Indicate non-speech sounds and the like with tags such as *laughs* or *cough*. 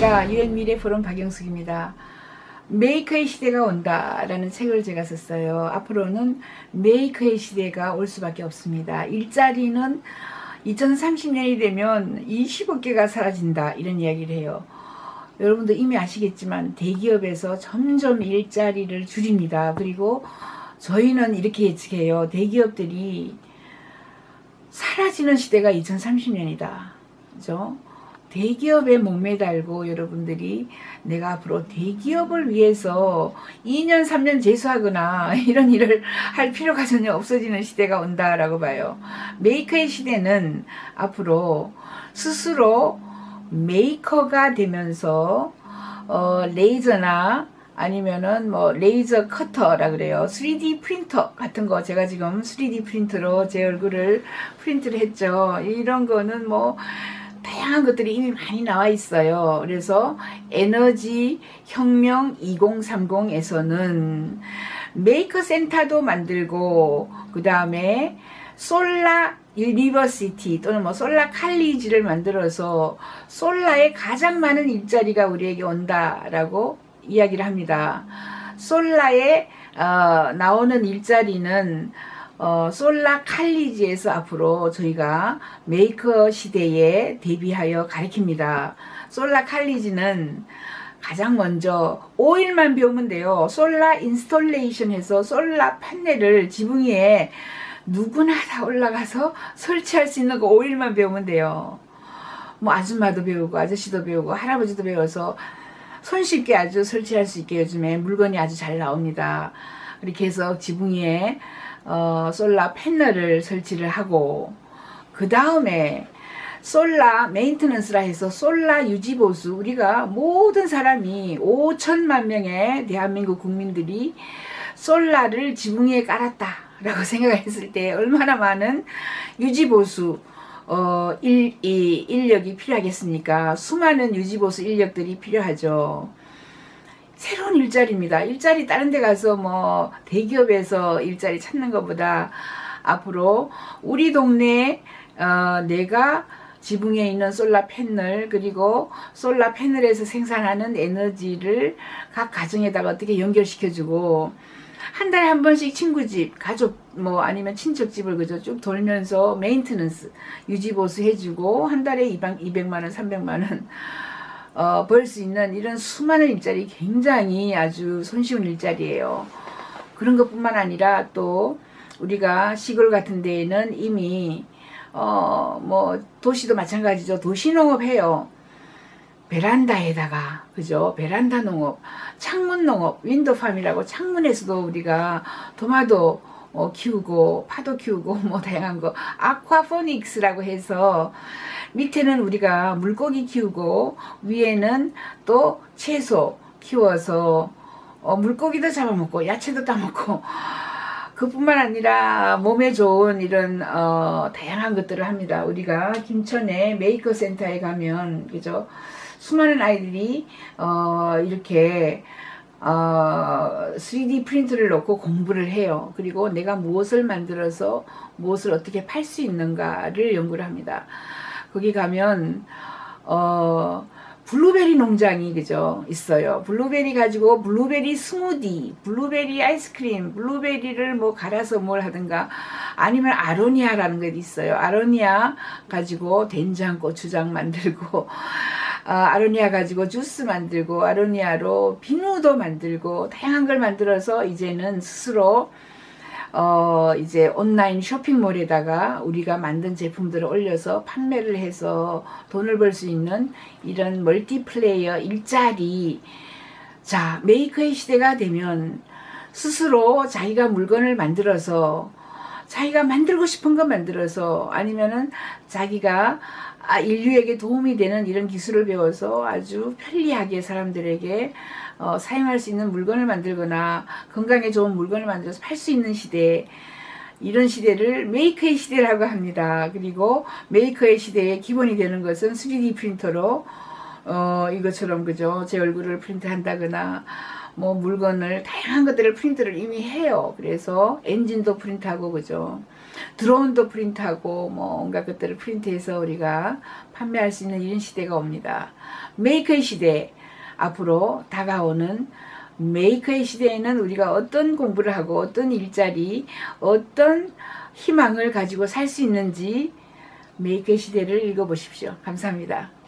안녕하십니까 유엔 미래 포럼 박영숙입니다. 메이커의 시대가 온다라는 책을 제가 썼어요. 앞으로는 메이커의 시대가 올 수밖에 없습니다. 일자리는 2030년이 되면 20억 개가 사라진다 이런 이야기를 해요. 여러분도 이미 아시겠지만 대기업에서 점점 일자리를 줄입니다. 그리고 저희는 이렇게 예측해요. 대기업들이 사라지는 시대가 2030년이다. 그죠? 대기업에 목매달고 여러분들이 내가 앞으로 대기업을 위해서 2년, 3년 재수하거나 *laughs* 이런 일을 할 필요가 전혀 없어지는 시대가 온다라고 봐요. 메이커의 시대는 앞으로 스스로 메이커가 되면서 어, 레이저나 아니면은 뭐 레이저 커터라 그래요. 3D 프린터 같은 거 제가 지금 3D 프린터로 제 얼굴을 프린트를 했죠. 이런 거는 뭐 다양한 것들이 이미 많이 나와 있어요. 그래서 에너지 혁명 2030에서는 메이커 센터도 만들고 그 다음에 솔라 유니버시티 또는 뭐 솔라 칼리지를 만들어서 솔라에 가장 많은 일자리가 우리에게 온다라고 이야기를 합니다. 솔라에 어, 나오는 일자리는 어, 솔라 칼리지에서 앞으로 저희가 메이커 시대에 대비하여 가리킵니다. 솔라 칼리지는 가장 먼저 오일만 배우면 돼요. 솔라 인스톨레이션 해서 솔라 판넬을 지붕 위에 누구나 다 올라가서 설치할 수 있는 거 오일만 배우면 돼요. 뭐 아줌마도 배우고 아저씨도 배우고 할아버지도 배워서 손쉽게 아주 설치할 수 있게 요즘에 물건이 아주 잘 나옵니다. 이렇게 해서 지붕 위에 어, 솔라 패널을 설치를 하고 그 다음에 솔라 메인트넌스라 해서 솔라 유지보수 우리가 모든 사람이 5천만 명의 대한민국 국민들이 솔라를 지붕 위에 깔았다 라고 *laughs* 생각했을 때 얼마나 많은 유지보수 어, 일, 이, 인력이 필요하겠습니까? 수많은 유지보수 인력들이 필요하죠. 새로운 일자리입니다. 일자리 다른 데 가서 뭐 대기업에서 일자리 찾는 것보다 앞으로 우리 동네에 어, 내가 지붕에 있는 솔라 패널 그리고 솔라 패널에서 생산하는 에너지를 각 가정에다가 어떻게 연결시켜주고 한 달에 한 번씩 친구 집, 가족 뭐 아니면 친척 집을 그저 쭉 돌면서 메인트넌스 유지 보수 해주고 한 달에 200만 원, 300만 원 어, 벌 수 있는 이런 수많은 일자리 굉장히 아주 손쉬운 일자리예요. 그런 것뿐만 아니라 또 우리가 시골 같은 데에는 이미 어, 뭐 도시도 마찬가지죠. 도시농업 해요. 베란다에다가 그죠? 베란다 농업, 창문 농업, 윈도팜이라고 창문에서도 우리가 토마토 어, 키우고 파도 키우고 *laughs* 뭐 다양한 거 아쿠아포닉스라고 해서 밑에는 우리가 물고기 키우고 위에는 또 채소 키워서 어, 물고기도 잡아먹고 야채도 따먹고 그뿐만 아니라 몸에 좋은 이런 어, 다양한 것들을 합니다. 우리가 김천에 메이커 센터에 가면 그죠 수많은 아이들이 어, 이렇게 어, 3D 프린트를 넣고 공부를 해요. 그리고 내가 무엇을 만들어서 무엇을 어떻게 팔 수 있는가를 연구를 합니다. 거기 가면 어 블루베리 농장이 그죠 있어요. 블루베리 가지고 블루베리 스무디, 블루베리 아이스크림, 블루베리를 뭐 갈아서 뭘 하든가 아니면 아로니아라는 게 있어요. 아로니아 가지고 된장, 고추장 *laughs* 만들고 어, 아로니아 가지고 주스 만들고 아로니아로 비누도 만들고 다양한 걸 만들어서 이제는 스스로 어, 이제 온라인 쇼핑몰에다가 우리가 만든 제품들을 올려서 판매를 해서 돈을 벌 수 있는 이런 멀티플레이어 일자리. 자, 메이커의 시대가 되면 스스로 자기가 물건을 만들어서 자기가 만들고 싶은 거 만들어서 아니면은 자기가 아, 인류에게 도움이 되는 이런 기술을 배워서 아주 편리하게 사람들에게 어, 사용할 수 있는 물건을 만들거나 건강에 좋은 물건을 만들어서 팔 수 있는 시대 이런 시대를 메이커의 시대라고 합니다. 그리고 메이커의 시대의 기본이 되는 것은 3D 프린터로 어, 이것처럼 그죠 제 얼굴을 프린트한다거나 뭐 물건을 다양한 것들을 프린트를 이미 해요. 그래서 엔진도 프린트하고 그죠. 드론도 프린트하고 뭐 온갖 것들을 프린트해서 우리가 판매할 수 있는 이런 시대가 옵니다. 메이커의 시대 앞으로 다가오는 메이커의 시대에는 우리가 어떤 공부를 하고 어떤 일자리, 어떤 희망을 가지고 살 수 있는지 메이커의 시대를 읽어보십시오. 감사합니다.